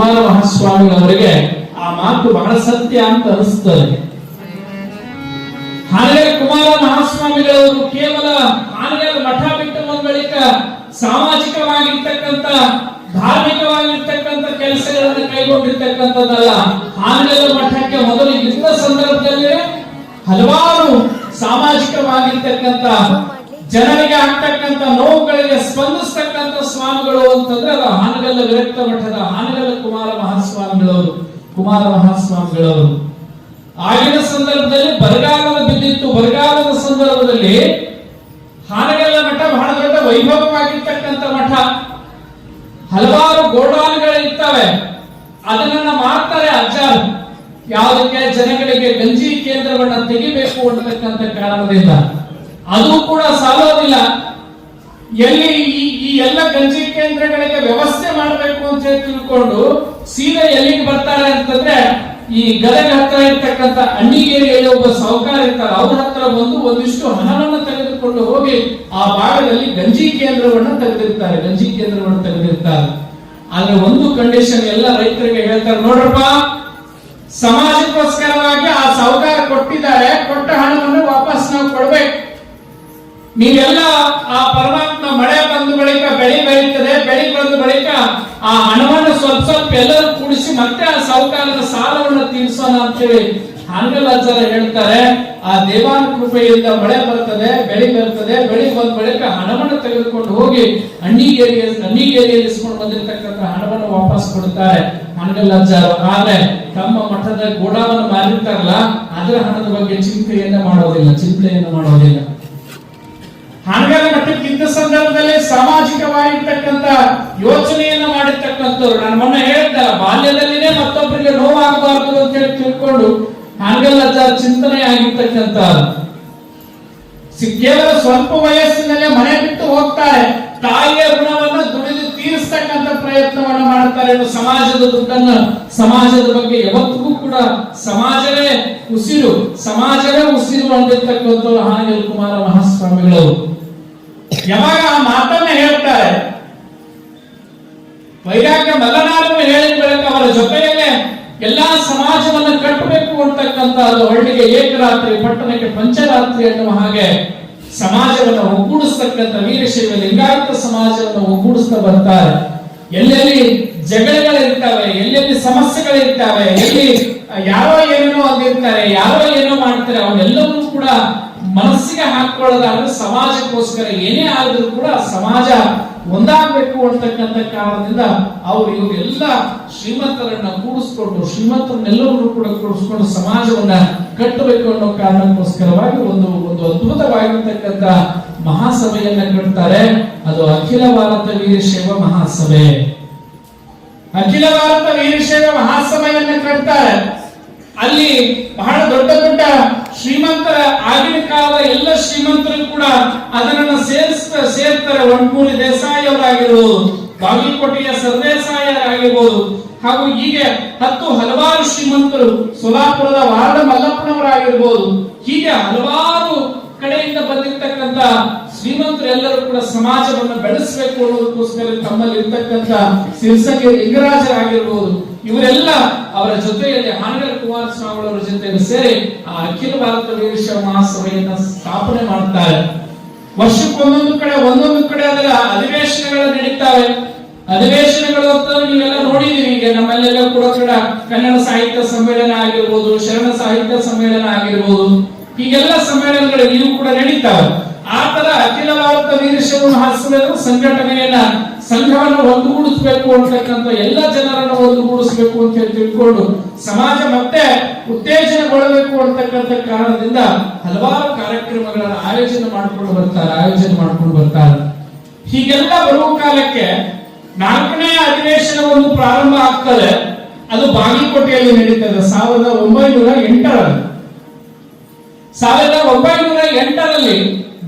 ಕುಮಾರ ಮಹಾಸ್ವಾಮಿಗಳವರಿಗೆ ಆ ಮಾತು ಬಹಳ ಸತ್ಯ ಅಂತ ಅನಿಸ್ತದೆ. ಹಾಗೆ ಕುಮಾರ ಮಹಾಸ್ವಾಮಿಗಳವರು ಕೇವಲ ಹಾನಗಲ್ ಮಠ ಬಿಟ್ಟು ಬಂದ ಬಳಿಕ ಸಾಮಾಜಿಕವಾಗಿರ್ತಕ್ಕಂಥ, ಧಾರ್ಮಿಕವಾಗಿರ್ತಕ್ಕಂಥ ಕೆಲಸಗಳನ್ನು ಕೈಗೊಂಡಿರ್ತಕ್ಕಂಥದ್ದಲ್ಲ ಹಾನಗಲ್ ಮಠಕ್ಕೆ ಮೊದಲು ಇದ್ದ ಸಂದರ್ಭದಲ್ಲಿ ಹಲವಾರು ಸಾಮಾಜಿಕವಾಗಿರ್ತಕ್ಕಂಥ ಜನರಿಗೆ ಆಗ್ತಕ್ಕಂಥ ನೋವುಗಳಿಗೆ ಸ್ಪಂದಿಸ್ತಕ್ಕಂಥ ಸ್ವಾಮಿಗಳು ಅಂತಂದ್ರೆ ಅದು ಹಾನಗಲ್ಲ ವಿರಕ್ತ ಮಠದ ಹಾನಗಲ್ಲ ಕುಮಾರ ಮಹಾಸ್ವಾಮಿಗಳವರು ಕುಮಾರ ಮಹಾಸ್ವಾಮಿಗಳವರು. ಆಗಿನ ಸಂದರ್ಭದಲ್ಲಿ ಬರಗಾಲದ ಬಿದ್ದಿತ್ತು. ಬರಗಾಲದ ಸಂದರ್ಭದಲ್ಲಿ ಹಾನಗಲ್ಲ ಮಠ ಬಹಳ ದೊಡ್ಡ ವೈಭವವಾಗಿರ್ತಕ್ಕಂಥ ಮಠ. ಹಲವಾರು ಗೋಡಾನ್ಗಳಿರ್ತವೆ ಅದನ್ನ ಮಾಡ್ತಾರೆ ಅಜ್ಜಾರು ಯಾವುದಕ್ಕೆ ಜನಗಳಿಗೆ ಗಂಜಿ ಕೇಂದ್ರವನ್ನ ತೆಗಿಬೇಕು ಅನ್ನತಕ್ಕಂಥ ಕಾರಣದಿಂದ. ಅದು ಕೂಡ ಸಾಲೋದಿಲ್ಲ. ಎಲ್ಲಿ ಈ ಎಲ್ಲ ಗಂಜಿ ಕೇಂದ್ರಗಳಿಗೆ ವ್ಯವಸ್ಥೆ ಮಾಡಬೇಕು ಅಂತ ತಿಳ್ಕೊಂಡು ಸೀದಾ ಎಲ್ಲಿಗೆ ಬರ್ತಾರೆ ಅಂತಂದ್ರೆ ಈ ಗದಗ ಹತ್ರ ಇರ್ತಕ್ಕಂಥ ಅಣ್ಣಿಗೇರಿಯಲ್ಲಿ ಒಬ್ಬ ಸಾಹುಕಾರ ಇರ್ತಾರೆ, ಅವ್ರ ಹತ್ರ ಬಂದು ಒಂದಿಷ್ಟು ಹಣವನ್ನು ತೆಗೆದುಕೊಂಡು ಹೋಗಿ ಆ ಭಾಗದಲ್ಲಿ ಗಂಜಿ ಕೇಂದ್ರವನ್ನ ತೆಗೆದಿರ್ತಾರೆ, ಗಂಜಿ ಕೇಂದ್ರವನ್ನು ತೆಗೆದಿರ್ತಾರೆ. ಆದ್ರೆ ಒಂದು ಕಂಡೀಷನ್ ಎಲ್ಲ ರೈತರಿಗೆ ಹೇಳ್ತಾರೆ, ನೋಡ್ರಪ್ಪ, ಸಮಾಜಕ್ಕೋಸ್ಕರವಾಗಿ ಆ ಸಾಹುಕಾರ ಕೊಟ್ಟಿದ್ದಾರೆ, ಕೊಟ್ಟ ಹಣವನ್ನು ವಾಪಸ್ ನಾವು ಕೊಡ್ಬೇಕು. ನೀವೆಲ್ಲ ಆ ಪರಮಾತ್ಮ ಮಳೆ ಬಂದ ಬಳಿಕ ಬೆಳೆ ಬೆಳೀತದೆ ಬೆಳೆ ಬಂದ ಬಳಿಕ ಆ ಹಣವನ್ನು ಸ್ವಲ್ಪ ಸ್ವಲ್ಪ ಎಲ್ಲರೂ ಕೂಡಿಸಿ ಮತ್ತೆ ಆ ಸಾಹುಕಾರನ ಸಾಲವನ್ನು ತೀರಿಸೋಣ ಅಂತೇಳಿ ಹಾನಗಲ್ಲಾಚಾರ ಹೇಳ್ತಾರೆ. ಆ ದೇವಾನ ಕೃಪೆಯಿಂದ ಮಳೆ ಬರ್ತದೆ, ಬೆಳೆ ಬರ್ತದೆ ಬೆಳೆ ಬಂದ ಬಳಿಕ ಹಣವನ್ನು ತೆಗೆದುಕೊಂಡು ಹೋಗಿ ಅಣ್ಣಿಗೇರಿ ಅಣ್ಣಿಗೇರಿಯಲ್ಲಿ ಇಸ್ಕೊಂಡು ಬಂದಿರತಕ್ಕಂಥ ಹಣವನ್ನು ವಾಪಸ್ ಕೊಡುತ್ತಾರೆ ಹಾನಗಲ್ಲಾಚಾರ ಆದ್ರೆ ತಮ್ಮ ಮಠದ ಗೋಡಾವನ್ನು ಮಾರಿರ್ತಾರಲ್ಲ, ಅದರ ಹಣದ ಬಗ್ಗೆ ಚಿಂತೆಯನ್ನ ಮಾಡೋದಿಲ್ಲ, ಚಿಂತೆಯನ್ನು ಮಾಡೋದಿಲ್ಲ. ಹಾನಗಲ್ ಮಠಕ್ಕೆ ಇದ್ದ ಸ್ವಲ್ಪ ವಯಸ್ಸಿನಲ್ಲೇ ಮನೆ ಬಿಟ್ಟು ಹೋಗ್ತಾರೆ. ತಾಯಿಯ ಋಣವನ್ನು ದುಡಿದು ತೀರಿಸ್ತಕ್ಕಂಥ ಪ್ರಯತ್ನವನ್ನು ಮಾಡ್ತಾರೆ ಸಮಾಜದ ದುಡ್ಡನ್ನ ಸಮಾಜದ ಬಗ್ಗೆ ಯಾವತ್ತಿಗೂ ಕೂಡ ಸಮಾಜವೇ ಉಸಿರು ಸಮಾಜವೇ ಉಸಿರು ಅಂದಿರ್ತಕ್ಕಂಥವ್ರು ಹಾನಗಲ್ ಕುಮಾರ ಮಹಾಸ್ವಾಮಿಗಳು. ಯಾವಾಗ ಆ ಮಾತನ್ನ ಹೇಳ್ತಾರೆ? ವೈರಾಗ್ಯ ಮಲ್ಲನಾರನ್ನು ಹೇಳಿದ ಬಳಿಕ ಅವರ ಜೊತೆಯಲ್ಲೇ ಎಲ್ಲಾ ಸಮಾಜವನ್ನು ಕಟ್ಟಬೇಕು ಅಂತಕ್ಕಂತಹ ಹಳ್ಳಿಗೆ ಏಕರಾತ್ರಿ, ಪಟ್ಟಣಕ್ಕೆ ಪಂಚರಾತ್ರಿ ಅನ್ನುವ ಹಾಗೆ ಸಮಾಜವನ್ನು ಒಗ್ಗೂಡಿಸ್ತಕ್ಕಂಥ ವೀರಶೈವ ಲಿಂಗಾಯತ ಸಮಾಜವನ್ನು ಒಗ್ಗೂಡಿಸ್ತಾ ಬರ್ತಾರೆ. ಎಲ್ಲೆಲ್ಲಿ ಜಗಳಗಳಿರ್ತಾವೆ, ಎಲ್ಲೆಲ್ಲಿ ಸಮಸ್ಯೆಗಳಿರ್ತಾವೆ, ಎಲ್ಲಿ ಯಾರೋ ಏನೇನೋ ಆಗಿರ್ತಾರೆ ಯಾರೋ ಏನೋ ಮಾಡ್ತಾರೆ, ಅವನ್ನೆಲ್ಲವನ್ನೂ ಕೂಡ ಮನಸ್ಸಿಗೆ ಹಾಕೊಳ್ಳೋದಾದ್ರೆ ಸಮಾಜಕ್ಕೋಸ್ಕರ ಏನೇ ಆದ್ರೂ ಕೂಡ ಸಮಾಜ ಒಂದಾಗಬೇಕು ಅಂತಕ್ಕಂಥ ಕಾರಣದಿಂದ ಅವರು ಇವರೆಲ್ಲ ಶ್ರೀಮಂತರನ್ನ ಕೂಡಿಸ್ಕೊಂಡು ಶ್ರೀಮಂತರನ್ನೆಲ್ಲರೂ ಕೂಡ ಕೂಡಿಸ್ಕೊಂಡು ಸಮಾಜವನ್ನ ಕಟ್ಟಬೇಕು ಅನ್ನೋ ಕಾರಣಕ್ಕೋಸ್ಕರವಾಗಿ ಒಂದು ಒಂದು ಅದ್ಭುತವಾಗಿರ್ತಕ್ಕಂಥ ಮಹಾಸಭೆಯನ್ನ ಕಟ್ತಾರೆ. ಅದು ಅಖಿಲ ಭಾರತ ವೀರಶೈವ ಮಹಾಸಭೆ. ಅಖಿಲ ಭಾರತ ವೀರಶೈವ ಮಹಾಸಭೆಯನ್ನ ಕಟ್ತಾರೆ. ಅಲ್ಲಿ ಬಹಳ ಶ್ರೀಮಂತರ ಆಗಿನ ಕಾಲದ ಎಲ್ಲ ಶ್ರೀಮಂತರು ಕೂಡ ಅದನ್ನ ಸೇರಿಸ್ತ, ಸೇರ್ತಾರೆ. ಒಂಟ್ಮೂರಿ ದೇಸಾಯಿ ಅವರಾಗಿರ್ಬೋದು, ಬಾಗಲಕೋಟೆಯ ಸರ್ದೇಸಾಯರಾಗಿರ್ಬೋದು ಹಾಗೂ ಹೀಗೆ ಹತ್ತು ಹಲವಾರು ಶ್ರೀಮಂತರು, ಸೋಲಾಪುರದ ವಾರದ ಮಲ್ಲಪ್ಪನವರಾಗಿರ್ಬೋದು ಹೀಗೆ ಹಲವಾರು ಕಡೆಯಿಂದ ಬಂದಿರತಕ್ಕಂತ ಶ್ರೀಮಂತರು ಎಲ್ಲರೂ ಕೂಡ ಸಮಾಜವನ್ನು ಬೆಳೆಸಬೇಕು ಅನ್ನೋದಕ್ಕೋಸ್ಕರ ತಮ್ಮಲ್ಲಿ ಇರ್ತಕ್ಕಂಥ ಸಿರ್ಸಂಗಿ ಲಿಂಗರಾಜರಾಗಿರ್ಬೋದು. ಇವರೆಲ್ಲ ಅವರ ಜೊತೆಯಲ್ಲಿ ಹಾನಗಲ್ ಕುಮಾರಸ್ವಾಮಿ ಅವರ ಜೊತೆಯಲ್ಲಿ ಸೇರಿ, ಆ, ಅಖಿಲ ಭಾರತ ವೀರಶೈವ ಮಹಾಸಭೆಯನ್ನ ಸ್ಥಾಪನೆ ಮಾಡ್ತಾರೆ. ವರ್ಷಕ್ಕೊಂದೊಂದು ಕಡೆ, ಒಂದೊಂದು ಕಡೆ ಅದರ ಅಧಿವೇಶನಗಳು ನಡೀತಾವೆ. ಅಧಿವೇಶನಗಳು ಅಂತ ನೀವೆಲ್ಲ ನೋಡಿದೀವಿ ಈಗ ನಮ್ಮಲ್ಲೆಲ್ಲ ಕೂಡ ಕೂಡ ಕನ್ನಡ ಸಾಹಿತ್ಯ ಸಮ್ಮೇಳನ ಆಗಿರ್ಬೋದು, ಶರಣ ಸಾಹಿತ್ಯ ಸಮ್ಮೇಳನ ಆಗಿರ್ಬೋದು. ಈಗೆಲ್ಲ ಸಮ್ಮೇಳನಗಳು ಇವು ಕೂಡ ನಡೀತಾವೆ. ಅಖಿಲ ಭಾರತ ವೀರಶೈವ ಮಹಾಸಭೆಯ ಸಂಘಟನೆಯನ್ನ, ಸಂಘವನ್ನು ಒಂದುಗೂಡಿಸಬೇಕು ಅಂತಕ್ಕಂಥ ಎಲ್ಲ ಜನರನ್ನು ಒಂದುಗೂಡಿಸಬೇಕು ಅಂತ ತಿಳ್ಕೊಂಡು ಸಮಾಜ ಮತ್ತೆ ಉತ್ತೇಜನಗೊಳ್ಳಬೇಕು ಅಂತಕ್ಕಂಥ ಕಾರಣದಿಂದ ಹಲವಾರು ಕಾರ್ಯಕ್ರಮಗಳನ್ನು ಆಯೋಜನೆ ಮಾಡಿಕೊಂಡು ಬರ್ತಾರೆ, ಆಯೋಜನೆ ಮಾಡಿಕೊಂಡು ಬರ್ತಾರೆ. ಹೀಗೆಲ್ಲ ಬರುವ ಕಾಲಕ್ಕೆ ನಾಲ್ಕನೇ ಅಧಿವೇಶನ ಒಂದು ಪ್ರಾರಂಭ ಆಗ್ತದೆ. ಅದು ಬಾಗಲಕೋಟೆಯಲ್ಲಿ ನಡೀತದೆ, ಸಾವಿರದ ಒಂಬೈನೂರ ಎಂಟರಲ್ಲಿ. ಸಾವಿರದ ಒಂಬೈನೂರ ಎಂಟರಲ್ಲಿ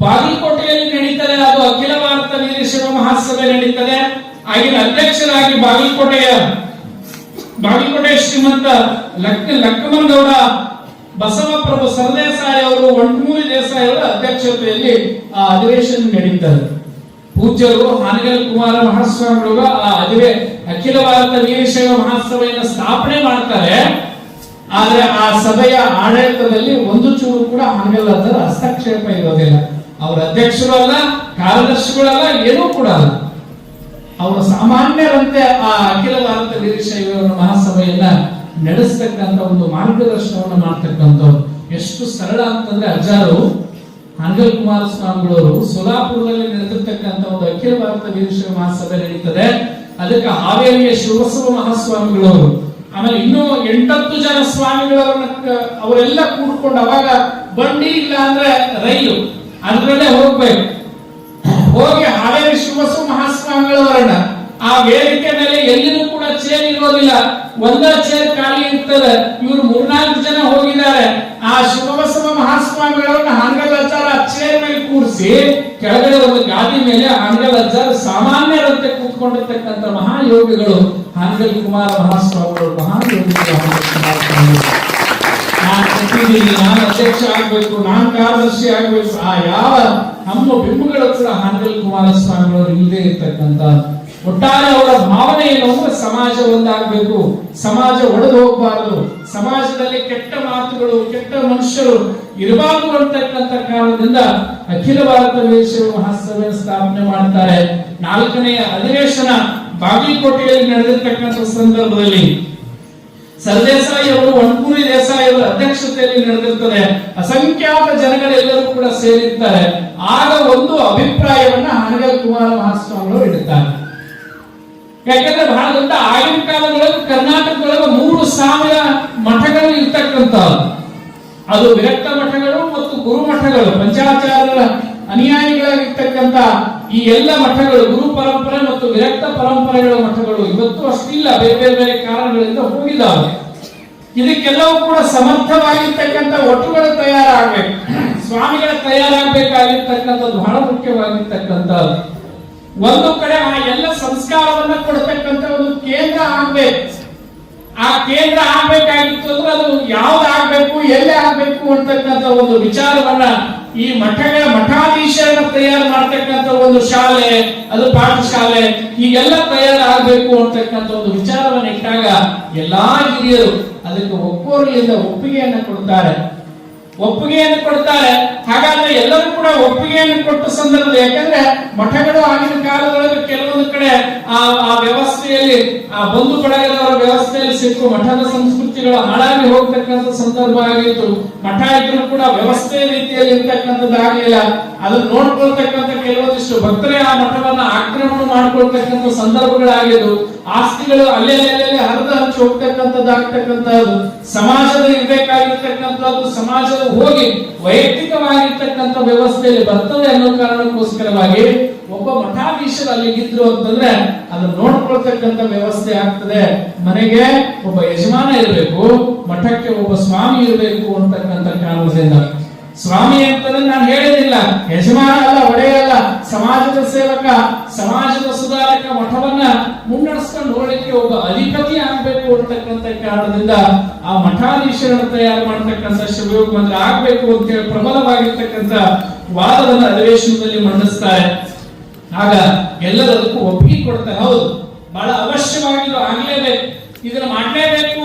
ಬಾಗಲಕೋಟೆಯಲ್ಲಿ ನಡೀತದೆ. ಅದು ಅಖಿಲ ಭಾರತ ವೀರಶೈವ ಮಹಾಸಭೆ ನಡೀತದೆ. ಆಗಿನ ಅಧ್ಯಕ್ಷರಾಗಿ ಬಾಗಲಕೋಟೆಯ, ಬಾಗಲಕೋಟೆ ಶ್ರೀಮಂತ ಲಕ್ ಲಕ್ಷ್ಮಣ ಗೌಡ ಬಸವಪ್ರಭು ಸರ್ದೇಸಾಯಿ ಅವರು ಒಂಟ್ಮೂರಿ ದೇಸಾಯಿ ಅವರ ಅಧ್ಯಕ್ಷತೆಯಲ್ಲಿ ಆ ಅಧಿವೇಶನ ನಡೀತದೆ. ಪೂಜ್ಯರು ಹಾನಗಲ್ ಕುಮಾರ ಮಹಾಸ್ವಾಮಿಗಳು ಆ ಅಧಿವೇಶ ಅಖಿಲ ಭಾರತ ವೀರಶೈವ ಮಹಾಸಭೆಯನ್ನು ಸ್ಥಾಪನೆ ಮಾಡ್ತಾರೆ. ಆದ್ರೆ ಆ ಸಭೆಯ ಆಡಳಿತದಲ್ಲಿ ಒಂದು ಚೂರು ಕೂಡ ಅದರ ಹಸ್ತಕ್ಷೇಪ ಇರೋದಿಲ್ಲ. ಅವರ ಅಧ್ಯಕ್ಷರು ಅಲ್ಲ ಕಾರ್ಯದರ್ಶಿಗಳಲ್ಲ, ಏನೂ ಕೂಡ ಅಲ್ಲ. ಅವರು ಸಾಮಾನ್ಯರಂತೆ ಆ ಅಖಿಲ ಭಾರತ ವೀರಶೈವ ಮಹಾಸಭೆಯನ್ನ ನಡೆಸ್ತಕ್ಕಂತ ಒಂದು ಮಾರ್ಗದರ್ಶನವನ್ನು ಮಾಡ್ತಕ್ಕಂಥವ್ರು. ಎಷ್ಟು ಸರಳ ಅಂತಂದ್ರೆ ಅಜ್ಜಾರು ಕುಮಾರ ಸ್ವಾಮಿಗಳವರು ಸೋಲಾಪುರದಲ್ಲಿ ನಡೆದಿರ್ತಕ್ಕಂಥ ಒಂದು ಅಖಿಲ ಭಾರತ ವೀರಶೈವ ಮಹಾಸಭೆ ನಡೀತದೆ. ಅದಕ್ಕೆ ಹಾವೇರಿಯ ಶಿವಬಸವ ಮಹಾಸ್ವಾಮಿಗಳವರು ಆಮೇಲೆ ಇನ್ನೂ ಎಂಟತ್ತು ಜನ ಸ್ವಾಮಿಗಳವರನ್ನ ಅವರೆಲ್ಲ ಕೂಡ್ಕೊಂಡು ಅವಾಗ ಬಂಡಿ ಇಲ್ಲ ಅಂದ್ರೆ ರೈಲು. ಅದ್ರಲ್ಲೇ ಹೋಗ್ಬೇಕು. ಹೋಗಿ ಹಾವೇರಿ ಶಿವಬಸವ ಮಹಾಸ್ವಾಮಿಗಳವರನ್ನ. ಆ ವೇದಿಕೆ ಮೇಲೆ ಎಲ್ಲಿನೂ ಕೂಡ ಚೇರ್ ಇರೋದಿಲ್ಲ. ಒಂದ ಚೇರ್ ಖಾಲಿ ಇರ್ತದೆ. ಇವರು ಮೂರ್ನಾಲ್ಕು ಜನ ಹೋಗಿದ್ದಾರೆ. ಆ ಶಿವಬಸವ ಮಹಾಸ್ವಾಮಿಗಳವರನ್ನ ಹಂಗಲಾಚಾರ ಚೇರ್ ಮೇಲೆ ಕೂರಿಸಿ ಕೆಳಗಡೆ ಒಂದು ಗಾದಿ ಮೇಲೆ ಹಾನಗಲ್ ಅಜ್ಜಾರ ಕೂತ್ಕೊಂಡಿರ್ತಕ್ಕಂಥ ಮಹಾಯೋಗಿಗಳು ಹಾನಗಲ್ ಕುಮಾರ ಮಹಾಸ್ವಾಮಿಗಳು, ಮಹಾಯೋಗಿಗಳು. ನಾನು ನಾನು ಅಧ್ಯಕ್ಷ ಆಗಬೇಕು, ನಾನು ಕಾರ್ಯದರ್ಶಿ ಆಗ್ಬೇಕು, ಆ ಯಾವ ನಮ್ಮ ಬಿಂಬುಗಳು ಕೂಡ ಹಾನಗಲ್ ಕುಮಾರಸ್ವಾಮಿಗಳು ಇಲ್ಲದೆ ಇರ್ತಕ್ಕಂತ ಒಟ್ಟಾರೆ ಅವರ ಭಾವನೆ ಏನು ಅಂದ್ರೆ ಸಮಾಜ ಒಂದಾಗಬೇಕು. ಸಮಾಜ ಒಡೆದು ಹೋಗಬಾರದು. ಸಮಾಜದಲ್ಲಿ ಕೆಟ್ಟ ಮಾತುಗಳು, ಕೆಟ್ಟ ಮನುಷ್ಯರು ಇರಬಾರದು ಅಂತಕ್ಕಂಥ ಕಾರಣದಿಂದ ಅಖಿಲ ಭಾರತ ವೇಷ ಮಹಾಸಭೆ ಸ್ಥಾಪನೆ ಮಾಡ್ತಾರೆ. ನಾಲ್ಕನೆಯ ಅಧಿವೇಶನ ಬಾಗಲಕೋಟೆಯಲ್ಲಿ ನಡೆದಿರ್ತಕ್ಕಂಥ ಸಂದರ್ಭದಲ್ಲಿ ಸರ್ದೇಸಾಯಿ ಅವರು ಒಣಪುರಿ ದೇಸಾಯಿ ಅವರ ಅಧ್ಯಕ್ಷತೆಯಲ್ಲಿ ನಡೆದಿರ್ತದೆ. ಅಸಂಖ್ಯಾತ ಜನಗಳೆಲ್ಲರೂ ಕೂಡ ಸೇರಿರ್ತಾರೆ. ಆಗ ಒಂದು ಅಭಿಪ್ರಾಯವನ್ನ ಹಾನಗಲ್ ಕುಮಾರ ಮಹಾಸ್ವಾಮಿಗಳು ಇಡುತ್ತಾರೆ ಯಾಕಂದ್ರೆ ಭಾರತದ ಆಗಿನ ಕಾಲದೊಳಗೆ ಕರ್ನಾಟಕದೊಳಗೆ ಮೂರು ಸಾವಿರ ಮಠಗಳು ಇರ್ತಕ್ಕಂಥ ಅದು ವಿರಕ್ತ ಮಠಗಳು ಮತ್ತು ಗುರು ಮಠಗಳು ಪಂಚಾಚಾರ್ಯರ ಅನುಯಾಯಿಗಳಾಗಿರ್ತಕ್ಕಂಥ ಈ ಎಲ್ಲ ಮಠಗಳು, ಗುರು ಪರಂಪರೆ ಮತ್ತು ವಿರಕ್ತ ಪರಂಪರೆಗಳ ಮಠಗಳು ಇವತ್ತು ಅಷ್ಟಿಲ್ಲ. ಬೇರೆ ಬೇರೆ ಬೇರೆ ಕಾರಣಗಳಿಂದ ಹೋಗಿದ್ದಾವೆ. ಇದಕ್ಕೆಲ್ಲವೂ ಕೂಡ ಸಮರ್ಥವಾಗಿರ್ತಕ್ಕಂಥ ಒಟ್ಟುಗಳು ತಯಾರಾಗಬೇಕು. ಸ್ವಾಮಿಗಳ ತಯಾರಾಗಬೇಕಾಗಿರ್ತಕ್ಕಂಥದ್ದು ಬಹಳ ಮುಖ್ಯವಾಗಿರ್ತಕ್ಕಂಥದ್ದು. ಒಂದು ಕಡೆ ಆ ಎಲ್ಲ ಸಂಸ್ಕಾರವನ್ನ ಕೊಡ್ತಕ್ಕಂತ ಒಂದು ಕೇಂದ್ರ ಆಗ್ಬೇಕು. ಆ ಕೇಂದ್ರ ಆಗ್ಬೇಕಾಗಿತ್ತು ಅಂದ್ರೆ ಅದು ಯಾವ್ದು ಆಗ್ಬೇಕು, ಎಲ್ಲಿ ಆಗ್ಬೇಕು ಅಂತಕ್ಕಂಥ ಒಂದು ವಿಚಾರವನ್ನ ಈ ಮಠಗಳ ಮಠಾಧೀಶರನ್ನ ತಯಾರು ಮಾಡ್ತಕ್ಕಂಥ ಒಂದು ಶಾಲೆ, ಅದು ಪಾಠಶಾಲೆ, ಹೀಗೆಲ್ಲ ತಯಾರಾಗಬೇಕು ಅಂತಕ್ಕಂಥ ಒಂದು ವಿಚಾರವನ್ನ ಇಟ್ಟಾಗ ಎಲ್ಲಾ ಹಿರಿಯರು ಅದಕ್ಕೆ ಒಕ್ಕೋರಿಯಿಂದ ಒಪ್ಪಿಗೆಯನ್ನ ಕೊಡ್ತಾರೆ. ಒಪ್ಪಿಗೆಯನ್ನು ಕೊಡ್ತಾರೆ. ಹಾಗಾದ್ರೆ ಎಲ್ಲರೂ ಕೂಡ ಒಪ್ಪಿಗೆಯನ್ನು ಕೊಟ್ಟ ಸಂದರ್ಭ ಯಾಕಂದ್ರೆ ಮಠಗಳು ಆಗಿನ ಕಾಲದೊಳಗೆ ಕೆಲವೊಂದು ಕಡೆ ಆ ವ್ಯವಸ್ಥೆಯಲ್ಲಿ ಆ ಬಂಧು ಬಳಗದವರ ಸಿಕ್ಕು ಮಠದ ಸಂಸ್ಕೃತಿಗಳ ಹಾಳಾಗಿ ಹೋಗ್ತಕ್ಕಂಥ ಸಂದರ್ಭ ಆಗಿತ್ತು. ಮಠ ಇದ್ರೂ ಕೂಡ ವ್ಯವಸ್ಥೆ ರೀತಿಯಲ್ಲಿ ಇರ್ತಕ್ಕಂಥದ್ದಾಗಲಿಲ್ಲ ಅದನ್ನ ನೋಡ್ಕೊಳ್ತಕ್ಕಂಥ ಕೆಲವೊಂದಿಷ್ಟು ಭಕ್ತರೇ ಆ ಮಠವನ್ನ ಆಕ್ರಮಣ ಮಾಡ್ಕೊಳ್ತಕ್ಕಂಥ ಸಂದರ್ಭಗಳಾಗಿದ್ದು, ಆಸ್ತಿಗಳು ಅಲ್ಲೇ ಅಲ್ಲೇ ಹರಿದು ಹಂಚಿ ಹೋಗ್ತಕ್ಕಂಥದ್ದಾಗ್ತಕ್ಕಂಥದ್ದು, ಸಮಾಜದ ಇರ್ಬೇಕಾಗಿರ್ತಕ್ಕಂಥದ್ದು ಸಮಾಜದ ಹೋಗಿ ವೈಯಕ್ತಿಕವಾಗಿರ್ತಕ್ಕಂಥ ವ್ಯವಸ್ಥೆಯಲ್ಲಿ ಬರ್ತದೆ ಅನ್ನೋ ಕಾರಣಕ್ಕೋಸ್ಕರವಾಗಿ ಒಬ್ಬ ಮಠಾಧೀಶರು ಅಲ್ಲಿಗಿದ್ರು ಅಂತಂದ್ರೆ ಅದನ್ನ ನೋಡ್ಕೊಳ್ತಕ್ಕಂಥ ವ್ಯವಸ್ಥೆ ಆಗ್ತದೆ. ಮನೆಗೆ ಒಬ್ಬ ಯಜಮಾನ ಇರಬೇಕು, ಮಠಕ್ಕೆ ಒಬ್ಬ ಸ್ವಾಮಿ ಇರಬೇಕು ಅಂತಕ್ಕಂಥ ಕಾರಣದಿಂದ. ಸ್ವಾಮಿ ಅಂತಂದ್ರೆ ನಾನು ಹೇಳಿದಿಲ್ಲ. ಯಜಮಾನ ಅಲ್ಲ ಒಡೆಯಲ್ಲ ಸಮಾಜದ ಸೇವಕ, ಸಮಾಜದ ಸುಧಾರಕ ಮಠವನ್ನ ಮುನ್ನಡೆಸ್ಕೊಂಡು ಹೋಗಲಿಕ್ಕೆ ಒಬ್ಬ ಅಧಿಪತಿ ಆಗ್ಬೇಕು ಅಂತಕ್ಕಂಥ ಕಾರಣದಿಂದ ಆ ಮಠಾಧೀಶರನ್ನು ತಯಾರು ಮಾಡ್ತಕ್ಕಂಥ ಶಿವಯೋಗ ಮಂತ್ರ ಆಗ್ಬೇಕು ಅಂತೇಳಿ ಪ್ರಬಲವಾಗಿರ್ತಕ್ಕಂಥ ವಾದವನ್ನ ಅಧಿವೇಶನದಲ್ಲಿ ಮಂಡಿಸ್ತಾರೆ. ಆಗ ಎಲ್ಲರದಕ್ಕೂ ಒಪ್ಪಿಗೆ ಕೊಡ್ತಾರೆ. ಹೌದು. ಬಹಳ ಅವಶ್ಯವಾಗಿ ಇದು ಆಗ್ಲೇಬೇಕು. ಇದನ್ನ ಮಾಡ್ಲೇಬೇಕು.